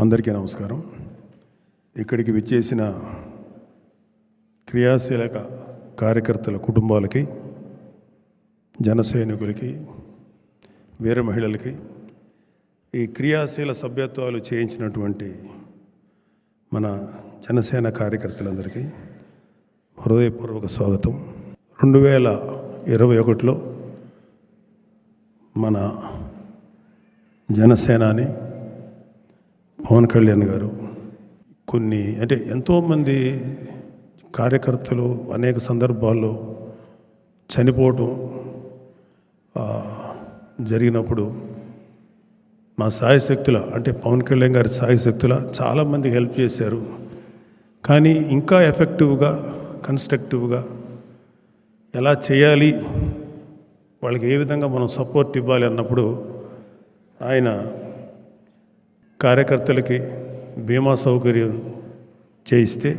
అందరికీ నమస్కారం. ఇక్కడికి విచ్చేసిన క్రియాశీలక కార్యకర్తల కుటుంబాలకి జనసైనికులకి వీర మహిళలకి ఈ క్రియాశీల సభ్యత్వాలు చేయించినటువంటి మన జనసేన కార్యకర్తలందరికీ హృదయపూర్వక స్వాగతం. రెండు వేల ఇరవై ఒకటిలో మన జనసేనాని పవన్ కళ్యాణ్ గారు. కొన్ని అంటే ఎంతోమంది కార్యకర్తలు అనేక సందర్భాల్లో చనిపోవటం జరిగినప్పుడు మా సాయశక్తుల అంటే పవన్ కళ్యాణ్ గారి సాయశక్తుల చాలామందికి హెల్ప్ చేశారు. కానీ ఇంకా ఎఫెక్టివ్గా కన్స్ట్రక్టివ్గా ఎలా చేయాలి వాళ్ళకి ఏ విధంగా మనం సపోర్ట్ ఇవ్వాలి అన్నప్పుడు ఆయన కార్యకర్తలకి బీమా సౌకర్యం చేయిస్తే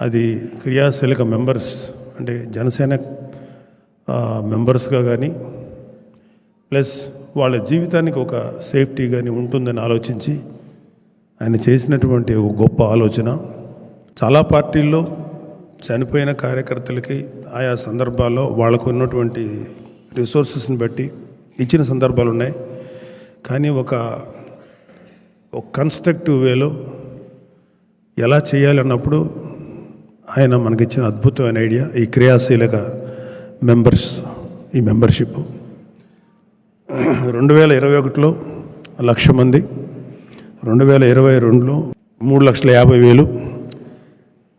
అది క్రియాశీలక మెంబర్స్ అంటే జనసేన మెంబర్స్గా కానీ ప్లస్ వాళ్ళ జీవితానికి ఒక సేఫ్టీ కానీ ఉంటుందని ఆలోచించి ఆయన చేసినటువంటి ఒక గొప్ప ఆలోచన. చాలా పార్టీల్లో చనిపోయిన కార్యకర్తలకి ఆయా సందర్భాల్లో వాళ్ళకు ఉన్నటువంటి రిసోర్సెస్ని బట్టి ఇచ్చిన సందర్భాలు ఉన్నాయి కానీ ఒక ఒక కన్స్ట్రక్టివ్ వేలో ఎలా చేయాలన్నప్పుడు ఆయన మనకిచ్చిన అద్భుతమైన ఐడియా ఈ క్రియాశీలక మెంబర్స్ ఈ మెంబర్షిప్ రెండు వేల ఇరవై ఒకటిలో లక్ష మంది రెండు వేల ఇరవై రెండులో మూడు లక్షల యాభై వేలు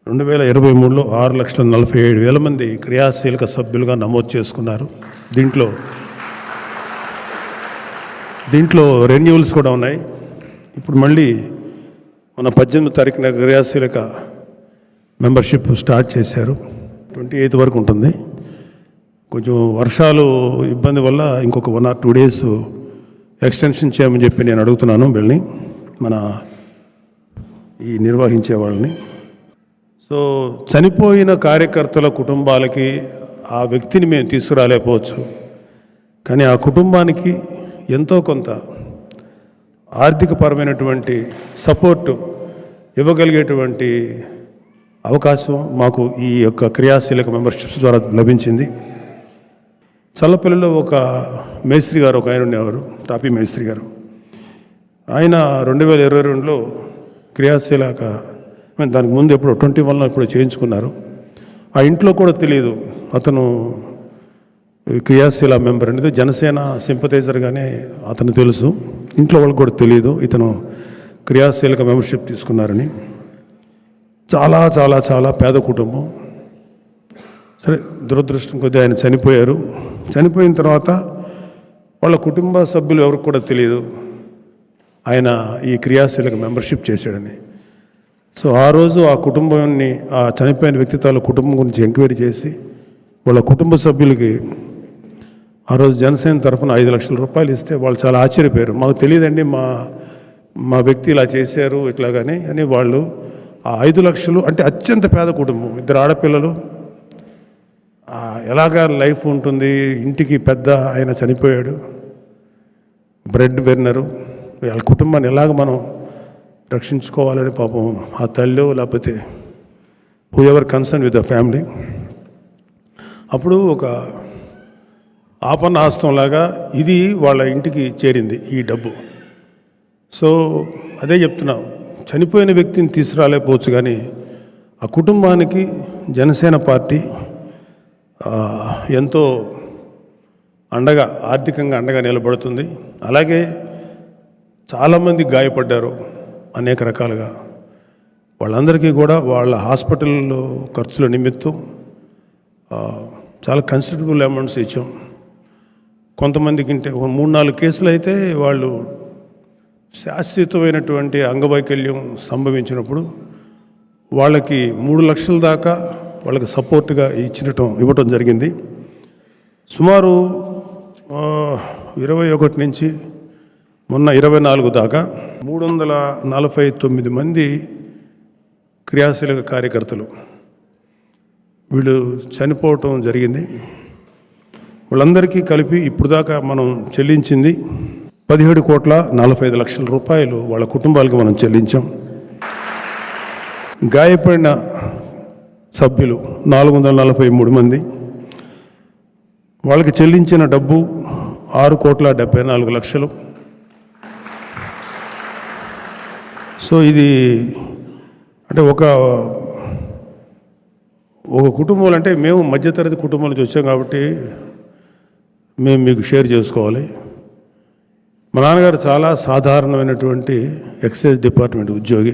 రెండు వేల ఇరవై మూడులో ఆరు లక్షల నలభై ఏడు వేల మంది క్రియాశీలక సభ్యులుగా నమోదు చేసుకున్నారు. దీంట్లో దీంట్లో రెన్యూవల్స్ కూడా ఉన్నాయి. ఇప్పుడు మళ్ళీ మన పద్దెనిమిది తారీఖున క్రియాశీలక మెంబర్షిప్ స్టార్ట్ చేశారు. ట్వంటీ ఎయిత్ వరకు ఉంటుంది. కొంచెం వర్షాలు ఇబ్బంది వల్ల ఇంకొక one or two days extension చేయమని చెప్పి నేను అడుగుతున్నాను వీళ్ళని మన ఈ నిర్వహించే వాళ్ళని. సో చనిపోయిన కార్యకర్తల కుటుంబాలకి ఆ వ్యక్తిని మేము తీసుకురాలేకపోవచ్చు. కానీ ఆ కుటుంబానికి ఎంతో కొంత ఆర్థికపరమైనటువంటి సపోర్టు ఇవ్వగలిగేటువంటి అవకాశం మాకు ఈ యొక్క క్రియాశీలక మెంబర్షిప్స్ ద్వారా లభించింది. చల్లపల్లిలో ఒక మేస్త్రి గారు ఒక ఆయన ఉండేవారు తాపీ మేస్త్రి గారు. ఆయన రెండు వేల ఇరవై రెండులో క్రియాశీలక దానికి ముందు ఎప్పుడు ట్వంటీ వన్లో ఇప్పుడు చేయించుకున్నారు. ఆ ఇంట్లో కూడా తెలియదు అతను క్రియాశీల మెంబర్ అనేది జనసేన సింపతైజర్గానే అతను తెలుసు. ఇంట్లో వాళ్ళకి కూడా తెలియదు ఇతను క్రియాశీలక మెంబర్షిప్ తీసుకున్నారని. చాలా చాలా చాలా పేద కుటుంబం. సరే దురదృష్టం కొద్దీ ఆయన చనిపోయారు. చనిపోయిన తర్వాత వాళ్ళ కుటుంబ సభ్యులు ఎవరికి కూడా తెలియదు ఆయన ఈ క్రియాశీలక మెంబర్షిప్ చేశాడని. సో ఆ రోజు ఆ కుటుంబాన్ని ఆ చనిపోయిన వ్యక్తి తాలూ కుటుంబం గురించి ఎంక్వైరీ చేసి వాళ్ళ కుటుంబ సభ్యులకి ఆ రోజు జనసేన తరఫున ఐదు లక్షల రూపాయలు ఇస్తే వాళ్ళు చాలా ఆశ్చర్యపోయారు. మాకు తెలియదండి మా మా వ్యక్తి ఇలా చేశారు ఇట్లా కానీ అని వాళ్ళు ఆ ఐదు లక్షలు అంటే అత్యంత పేద కుటుంబం. ఇద్దరు ఆడపిల్లలు. ఎలాగా లైఫ్ ఉంటుంది ఇంటికి పెద్ద ఆయన చనిపోయాడు బ్రెడ్ విన్నరు. వాళ్ళ కుటుంబాన్ని ఎలాగ మనం రక్షించుకోవాలని పాపం ఆ తల్లి లేకపోతే whoever concern with the family అప్పుడు ఒక ఆపన్నాస్తంలాగా ఇది వాళ్ళ ఇంటికి చేరింది ఈ డబ్బు. సో అదే చెప్తున్నా చనిపోయిన వ్యక్తిని తీసుకురాలేకపోవచ్చు కానీ ఆ కుటుంబానికి జనసేన పార్టీ ఎంతో అండగా ఆర్థికంగా అండగా నిలబడుతుంది. అలాగే చాలామంది గాయపడ్డారు అనేక రకాలుగా. వాళ్ళందరికీ కూడా వాళ్ళ హాస్పిటల్లో ఖర్చుల నిమిత్తం చాలా కన్సిడరబుల్ అమౌంట్స్ ఇచ్చాం. కొంతమందికి మూడు నాలుగు కేసులు అయితే వాళ్ళు శాశ్వతమైనటువంటి అంగవైకల్యం సంభవించినప్పుడు వాళ్ళకి మూడు లక్షల దాకా వాళ్ళకి సపోర్ట్గా ఇచ్చినటం ఇవ్వటం జరిగింది. సుమారు ఇరవై ఒకటి నుంచి మొన్న ఇరవై నాలుగు దాకా మూడు వందల నలభై తొమ్మిది మంది క్రియాశీలక కార్యకర్తలు వీళ్ళు చనిపోవటం జరిగింది. వాళ్ళందరికీ కలిపి ఇప్పుడు దాకా మనం చెల్లించింది పదిహేడు కోట్ల నలభై ఐదు లక్షల రూపాయలు వాళ్ళ కుటుంబాలకు మనం చెల్లించాం. గాయపడిన సభ్యులు నాలుగు వందల నలభై మూడు మంది. వాళ్ళకి చెల్లించిన డబ్బు ఆరు కోట్ల డెబ్బై నాలుగు లక్షలు. సో ఇది అంటే ఒక ఒక కుటుంబాలు అంటే మేము మధ్యతరగతి కుటుంబం నుంచి వచ్చాం కాబట్టి మేము మీకు షేర్ చేసుకోవాలి. మా నాన్నగారు చాలా సాధారణమైనటువంటి ఎక్సైజ్ డిపార్ట్మెంట్ ఉద్యోగి.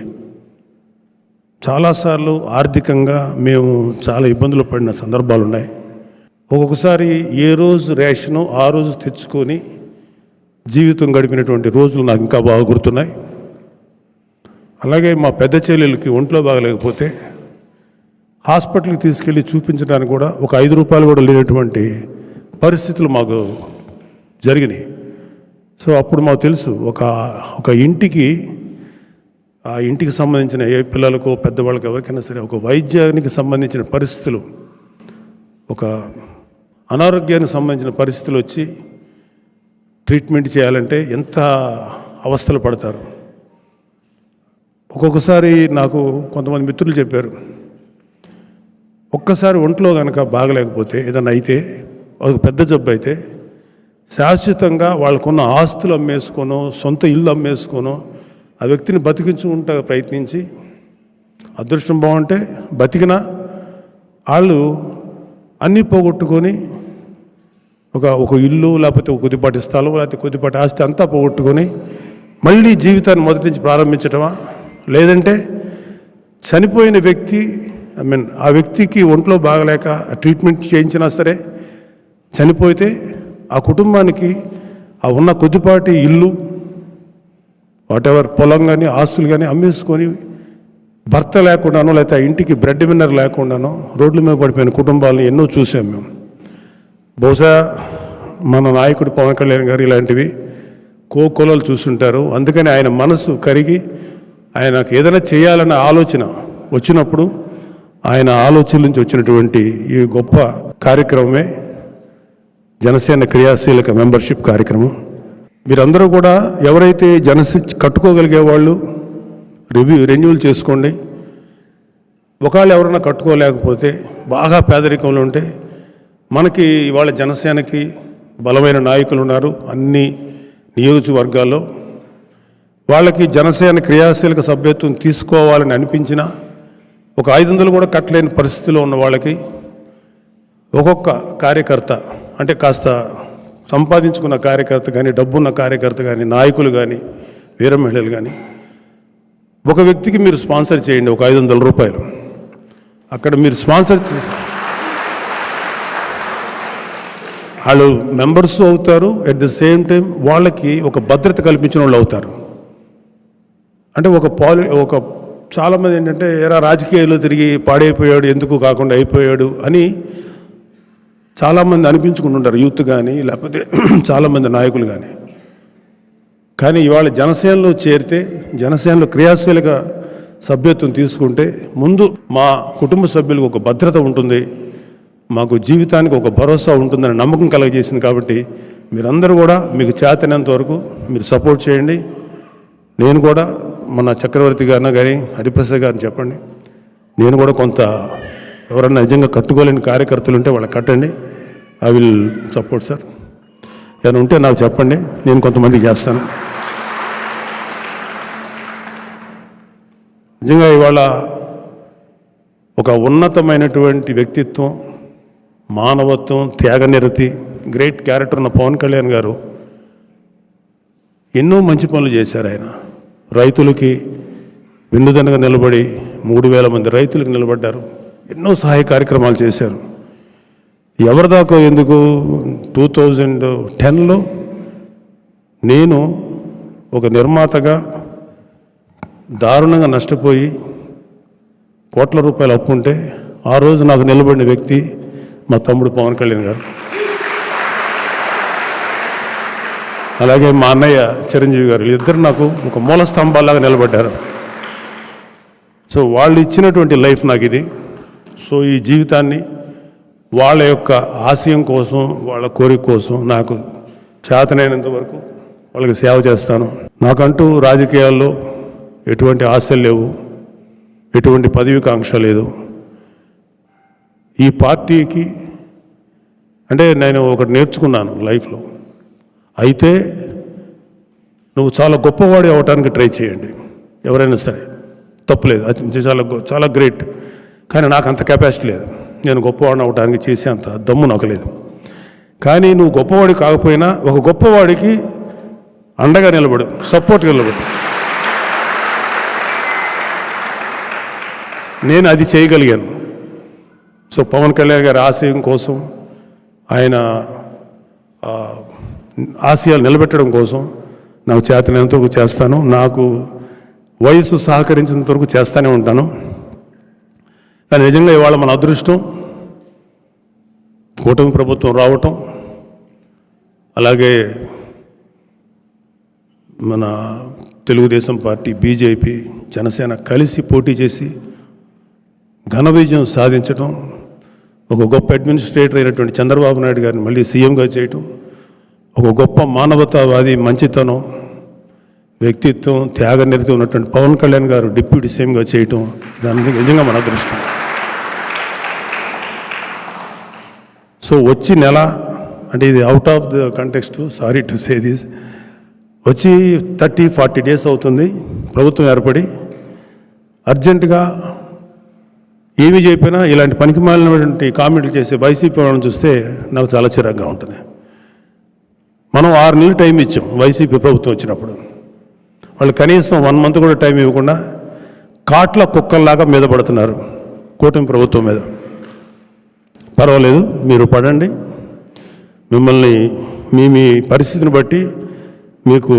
చాలాసార్లు ఆర్థికంగా మేము చాలా ఇబ్బందులు పడిన సందర్భాలు ఉన్నాయి. ఒక్కొక్కసారి ఏ రోజు రేషను ఆ రోజు తెచ్చుకొని జీవితం గడిపినటువంటి రోజులు నాకు ఇంకా బాగా గుర్తున్నాయి. అలాగే మా పెద్ద చెల్లెలకి ఒంట్లో బాగలేకపోతే హాస్పిటల్కి తీసుకెళ్ళి చూపించడానికి కూడా ఒక ఐదు రూపాయలు కూడా లేనటువంటి పరిస్థితులు మాకు జరిగినాయి. సో అప్పుడు మాకు తెలుసు ఒక ఒక ఇంటికి ఆ ఇంటికి సంబంధించిన ఏ పిల్లలకు పెద్దవాళ్ళకి ఎవరికైనా సరే ఒక వైద్యానికి సంబంధించిన పరిస్థితులు ఒక అనారోగ్యానికి సంబంధించిన పరిస్థితులు వచ్చి ట్రీట్మెంట్ చేయాలంటే ఎంత అవస్థలు పడతారు. ఒక్కొక్కసారి నాకు కొంతమంది మిత్రులు చెప్పారు ఒక్కసారి ఒంట్లో కనుక బాగలేకపోతే ఏదైనా అయితే ఒక పెద్ద జబ్బు అయితే శాశ్వతంగా వాళ్ళకున్న ఆస్తులు అమ్మేసుకోనో సొంత ఇల్లు అమ్మేసుకోనో ఆ వ్యక్తిని బతికించుకుంటా ప్రయత్నించి అదృష్టం బాగుంటే బతికినా వాళ్ళు అన్నీ పోగొట్టుకొని ఒక ఒక ఇల్లు లేకపోతే ఒక కొద్దిపాటి స్థలం లేకపోతే కొద్దిపాటి ఆస్తి అంతా పోగొట్టుకొని మళ్ళీ జీవితాన్ని మొదటి నుంచి ప్రారంభించటమా? లేదంటే చనిపోయిన వ్యక్తి ఐ మీన్ ఆ వ్యక్తికి ఒంట్లో బాగలేక ట్రీట్మెంట్ చేయించినా సరే చనిపోతే ఆ కుటుంబానికి ఆ ఉన్న కొద్దిపాటి ఇల్లు వాటెవర్ పొలం కానీ ఆస్తులు కానీ అమ్మేసుకొని భర్త లేకుండానో లేకపోతే ఆ ఇంటికి బ్రెడ్ విన్నర్ లేకుండానో రోడ్ల మీద పడిపోయిన కుటుంబాలను ఎన్నో చూసాం మేము. బహుశా మన నాయకుడు పవన్ కళ్యాణ్ గారు ఇలాంటివి కోకొలలు చూస్తుంటారు. అందుకని ఆయన మనసు కరిగి ఆయనకు ఏదైనా చేయాలన్న ఆలోచన వచ్చినప్పుడు ఆయన ఆలోచన నుంచి వచ్చినటువంటి ఈ గొప్ప కార్యక్రమమే జనసేన క్రియాశీలక మెంబర్షిప్ కార్యక్రమం. మీరందరూ కూడా ఎవరైతే జనసే కట్టుకోగలిగే వాళ్ళు రివ్యూ రెన్యూల్ చేసుకోండి. ఒకవేళ ఎవరైనా కట్టుకోలేకపోతే బాగా పేదరికంలో ఉంటే మనకి ఇవాళ జనసేనకి బలమైన నాయకులు ఉన్నారు అన్ని నియోజకవర్గాల్లో. వాళ్ళకి జనసేన క్రియాశీలక సభ్యత్వం తీసుకోవాలని అనిపించినా ఒక ఐదు వందలు కూడా కట్టలేని పరిస్థితిలో ఉన్న వాళ్ళకి ఒక్కొక్క కార్యకర్త అంటే కాస్త సంపాదించుకున్న కార్యకర్త కానీ డబ్బున్న కార్యకర్త కానీ నాయకులు కానీ వీర మహిళలు కానీ ఒక వ్యక్తికి మీరు స్పాన్సర్ చేయండి ఒక ఐదు వందల రూపాయలు. అక్కడ మీరు స్పాన్సర్ చేసి వాళ్ళు మెంబర్స్ అవుతారు ఎట్ ద సేమ్ టైం వాళ్ళకి ఒక భద్రత కల్పించిన వాళ్ళు అవుతారు. అంటే ఒక పాలి ఒక చాలామంది ఏంటంటే ఎరా రాజకీయాల్లో తిరిగి పాడైపోయాడు ఎందుకు కాకుండా అయిపోయాడు అని చాలామంది అనిపించుకుంటుంటారు యూత్ కానీ లేకపోతే చాలామంది నాయకులు కానీ కానీ ఇవాళ జనసేనలో చేరితే జనసేనలో క్రియాశీలక సభ్యత్వం తీసుకుంటే ముందు మా కుటుంబ సభ్యులకు ఒక భద్రత ఉంటుంది మాకు జీవితానికి ఒక భరోసా ఉంటుందని నమ్మకం కలగజేసింది కాబట్టి మీరందరూ కూడా మీకు చేతనంత వరకు మీరు సపోర్ట్ చేయండి. నేను కూడా మన చక్రవర్తి గారిన కానీ హరిప్రసాద్ గారిని చెప్పండి నేను కూడా కొంత ఎవరన్నా నిజంగా కట్టుకోలేని కార్యకర్తలు ఉంటే వాళ్ళు కట్టండి. ఐ విల్ సపోర్ట్ సార్ ఏమైనా ఉంటే నాకు చెప్పండి. నేను కొంతమంది చేస్తాను. నిజంగా ఇవాళ ఒక ఉన్నతమైనటువంటి వ్యక్తిత్వం మానవత్వం త్యాగనిరతి గ్రేట్ క్యారెక్టర్ ఉన్న పవన్ కళ్యాణ్ గారు ఎన్నో మంచి పనులు చేశారు ఆయన. రైతులకి వెన్నుదనగా నిలబడి మూడు వేల మంది రైతులకు నిలబడ్డారు. ఎన్నో సహాయ కార్యక్రమాలు చేశారు. ఎవరి దాకా ఎందుకు? టూ థౌజండ్ టెన్లో నేను ఒక నిర్మాతగా దారుణంగా నష్టపోయి కోట్ల రూపాయలు అప్పు ఉంటే ఆ రోజు నాకు నిలబడిన వ్యక్తి మా తమ్ముడు పవన్ కళ్యాణ్ గారు. అలాగే మా అన్నయ్య చిరంజీవి గారు. ఇద్దరు నాకు ఒక మూల స్తంభాలాగా నిలబడ్డారు. సో వాళ్ళు ఇచ్చినటువంటి లైఫ్ నాకు ఇది. సో ఈ జీవితాన్ని వాళ్ళ యొక్క ఆశయం కోసం వాళ్ళ కోరిక కోసం నాకు చేతనైనంత వరకు వాళ్ళకి సేవ చేస్తాను. నాకంటూ రాజకీయాల్లో ఎటువంటి ఆశలు లేవు ఎటువంటి పదవికాంక్ష లేదు. ఈ పార్టీకి అంటే నేను ఒకటి నేర్చుకున్నాను లైఫ్లో. అయితే నువ్వు చాలా గొప్పవాడి అవ్వటానికి ట్రై చేయండి. ఎవరైనా సరే తప్పులేదు. అది చాలా చాలా గ్రేట్. కానీ నాకు అంత కెపాసిటీ లేదు. నేను గొప్పవాడిని అవడానికి చేసే అంత దమ్ము నాకు లేదు. కానీ నువ్వు గొప్పవాడి కాకపోయినా ఒక గొప్పవాడికి అండగా నిలబడు సపోర్ట్గా నిలబడు. నేను అది చేయగలిగాను. సో పవన్ కళ్యాణ్ గారి ఆశయం కోసం ఆయన ఆశయాలు నిలబెట్టడం కోసం నాకు చేతనంతవరకు చేస్తాను. నాకు వయసు సహకరించినంత వరకు చేస్తూనే ఉంటాను. కానీ నిజంగా ఇవాళ మన అదృష్టం కూటమి ప్రభుత్వం రావటం అలాగే మన తెలుగుదేశం పార్టీ బీజేపీ జనసేన కలిసి పోటీ చేసి ఘన విజయం సాధించడం ఒక గొప్ప అడ్మినిస్ట్రేటర్ అయినటువంటి చంద్రబాబు నాయుడు గారిని మళ్ళీ సీఎంగా చేయటం ఒక గొప్ప మానవతావాది మంచితనం వ్యక్తిత్వం త్యాగ నిరతి ఉన్నటువంటి పవన్ కళ్యాణ్ గారు డిప్యూటీ సీఎంగా చేయటం దాని నిజంగా మన అదృష్టం. సో వచ్చి నెల అంటే ఇది out of the context sorry to say this వచ్చి థర్టీ ఫార్టీ డేస్ అవుతుంది ప్రభుత్వం ఏర్పడి అర్జెంటుగా ఏమి చెప్పినా ఇలాంటి పనికి మాలినటువంటి కామెంట్లు చేసే వైసీపీ వాళ్ళని చూస్తే నాకు చాలా చిరాగ్గా ఉంటుంది. మనం ఆరు నెలలు టైం ఇచ్చాం వైసీపీ ప్రభుత్వం వచ్చినప్పుడు. వాళ్ళు కనీసం వన్ మంత్ కూడా టైం ఇవ్వకుండా కాట్ల కుక్కల్లాగా మీద పడుతున్నారు కూటమి ప్రభుత్వం మీద. పర్వాలేదు మీరు పడండి. మిమ్మల్ని మీ మీ పరిస్థితిని బట్టి మీకు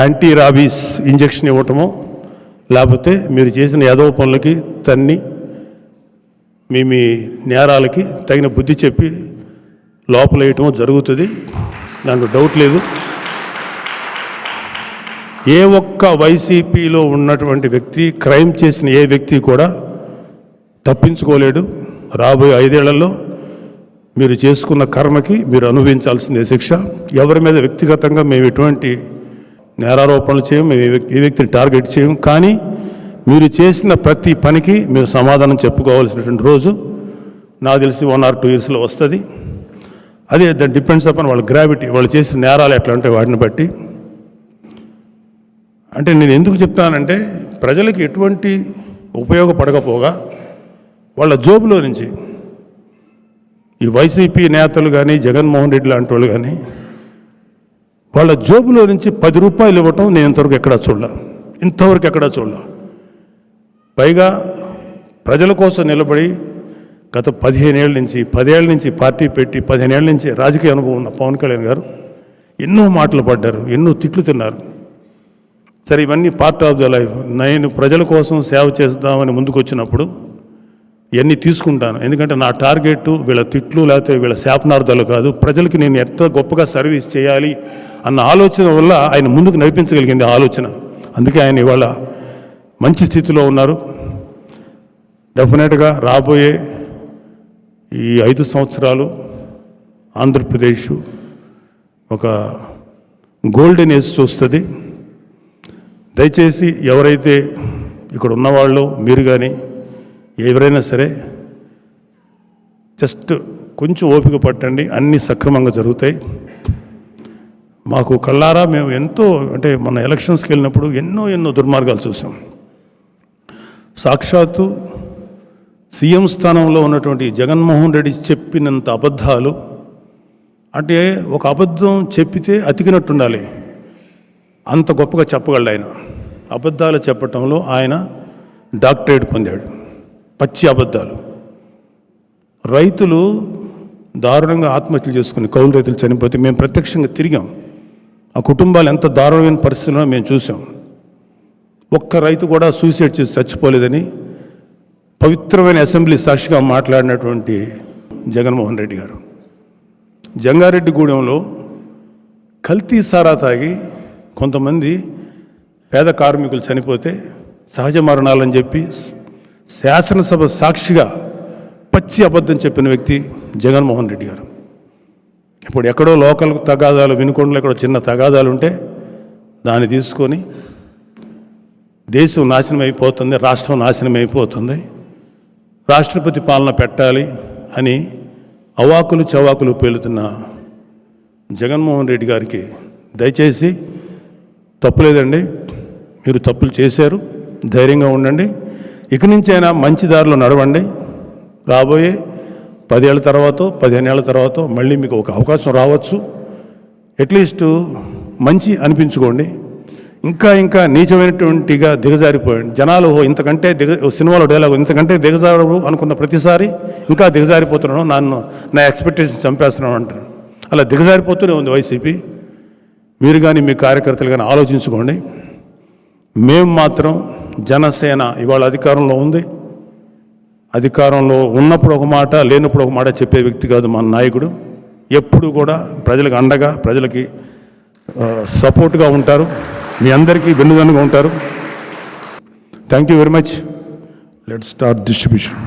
యాంటీ రాబీస్ ఇంజెక్షన్ ఇవ్వటమో లేకపోతే మీరు చేసిన యాదవ పనులకి తన్ని మీ మీ నేరాలకి తగిన బుద్ధి చెప్పి లోపల జరుగుతుంది. దాంట్లో డౌట్ లేదు. ఏ ఒక్క వైసీపీలో ఉన్నటువంటి వ్యక్తి క్రైమ్ చేసిన ఏ వ్యక్తి కూడా తప్పించుకోలేడు. రాబోయే ఐదేళ్ళలో మీరు చేసుకున్న కర్మకి మీరు అనుభవించాల్సిందే శిక్ష. ఎవరి మీద వ్యక్తిగతంగా మేము ఎటువంటి నేరారోపణలు చేయము మేము ఏ వ్యక్తిని టార్గెట్ చేయము. కానీ మీరు చేసిన ప్రతి పనికి మీరు సమాధానం చెప్పుకోవాల్సినటువంటి రోజు నాకు తెలిసి వన్ ఆర్ టూ ఇయర్స్లో వస్తుంది. అదే దాని డిపెండ్స్ అపాన్ వాళ్ళ గ్రావిటీ వాళ్ళు చేసిన నేరాలు ఎట్లా ఉంటాయి వాటిని బట్టి. అంటే నేను ఎందుకు చెప్తానంటే ప్రజలకు ఎటువంటి ఉపయోగపడకపోగా వాళ్ళ జోబులో నుంచి ఈ వైసీపీ నేతలు కానీ జగన్మోహన్ రెడ్డి లాంటి వాళ్ళు కానీ వాళ్ళ జోబులో నుంచి పది రూపాయలు ఇవ్వటం నేను ఇంతవరకు ఎక్కడా చూడలే. ఇంతవరకు ఎక్కడా చూడలే. పైగా ప్రజల కోసం నిలబడి గత పదిహేను ఏళ్ళ నుంచి పదేళ్ళ నుంచి పార్టీ పెట్టి పదిహేను ఏళ్ళ నుంచి రాజకీయ అనుభవం ఉన్న పవన్ కళ్యాణ్ గారు ఎన్నో మాటలు పడ్డారు ఎన్నో తిట్లు తిన్నారు. సరే ఇవన్నీ పార్ట్ ఆఫ్ ద లైఫ్ నేను ప్రజల కోసం సేవ చేద్దామని ముందుకు వచ్చినప్పుడు ఇవన్నీ తీసుకుంటాను. ఎందుకంటే నా టార్గెట్ వీళ్ళ తిట్లు లేకపోతే వీళ్ళ శాపనార్థాలు కాదు. ప్రజలకి నేను ఎంత గొప్పగా సర్వీస్ చేయాలి అన్న ఆలోచన వల్ల ఆయన ముందుకు నడిపించగలిగింది ఆలోచన. అందుకే ఆయన ఇవాళ మంచి స్థితిలో ఉన్నారు. డెఫినెట్గా రాబోయే ఈ ఐదు సంవత్సరాలు ఆంధ్రప్రదేశ్ ఒక గోల్డెన్ ఏజ్ చూస్తుంది. దయచేసి ఎవరైతే ఇక్కడ ఉన్నవాళ్ళు మీరు కానీ ఎవరైనా సరే జస్ట్ కొంచెం ఓపిక పట్టండి అన్నీ సక్రమంగా జరుగుతాయి. మాకు కళ్ళారా మేము ఎంతో అంటే మన ఎలక్షన్స్కి వెళ్ళినప్పుడు ఎన్నో ఎన్నో దుర్మార్గాలు చూసాం. సాక్షాత్తు సీఎం స్థానంలో ఉన్నటువంటి జగన్మోహన్ రెడ్డి చెప్పినంత అబద్ధాలు అంటే ఒక అబద్ధం చెప్పితే అతికినట్టుండాలి. అంత గొప్పగా చెప్పగలడు ఆయన. అబద్ధాలు చెప్పటంలో ఆయన డాక్టరేట్ పొందాడు. పచ్చి అబద్ధాలు. రైతులు దారుణంగా ఆత్మహత్యలు చేసుకుని కౌలు రైతులు చనిపోతే మేము ప్రత్యక్షంగా తిరిగాం. ఆ కుటుంబాలు ఎంత దారుణమైన పరిస్థితుల్లో మేము చూసాం ఒక్క రైతు కూడా సూసైడ్ చేసి చచ్చిపోలేదని పవిత్రమైన అసెంబ్లీ సాక్షిగా మాట్లాడినటువంటి జగన్మోహన్ రెడ్డి గారు. జంగారెడ్డిగూడెంలో కల్తీ సారా తాగి కొంతమంది పేద కార్మికులు చనిపోతే సహజ మరణాలని చెప్పి శాసనసభ సాక్షిగా పచ్చి అబద్ధం చెప్పిన వ్యక్తి జగన్మోహన్ రెడ్డి గారు. ఇప్పుడు ఎక్కడో లోకల్ తగాదాలు వినుకొండలో ఎక్కడో చిన్న తగాదాలు ఉంటే దాన్ని తీసుకొని దేశం నాశనం అయిపోతుంది రాష్ట్రం నాశనం అయిపోతుంది రాష్ట్రపతి పాలన పెట్టాలి అని అవాకులు చవాకులు పేలుతున్న జగన్మోహన్ రెడ్డి గారికి దయచేసి తప్పులేదండి మీరు తప్పులు చేశారు ధైర్యంగా ఉండండి. ఇక నుంచైనా మంచి దారిలో నడవండి. రాబోయే పదేళ్ళ తర్వాత పదిహేను ఏళ్ళ తర్వాత మళ్ళీ మీకు ఒక అవకాశం రావచ్చు. అట్లీస్ట్ మంచి అనిపించుకోండి. ఇంకా ఇంకా నీచమైనటువంటిగా దిగజారిపోయాడు. జనాలు "ఓ, ఇంతకంటే దిగ సినిమాలో డైలాగ్ ఇంతకంటే దిగజారు అనుకున్న ప్రతిసారి ఇంకా దిగజారిపోతున్నాను. నన్ను నా ఎక్స్పెక్టేషన్ చంపేస్తున్నాను అంటారు అలా దిగజారిపోతూనే ఉంది వైసీపీ. మీరు కానీ మీ కార్యకర్తలు కానీ ఆలోచించుకోండి. మేము మాత్రం జనసేన ఇవాళ అధికారంలో ఉంది. అధికారంలో ఉన్నప్పుడు ఒక మాట లేనప్పుడు ఒక మాట చెప్పే వ్యక్తి కాదు మన నాయకుడు. ఎప్పుడు కూడా ప్రజలకు అండగా ప్రజలకి సపోర్ట్గా ఉంటారు. మీ అందరికీ వెన్నుదన్నుగా ఉంటారు. Thank you very much let start distribution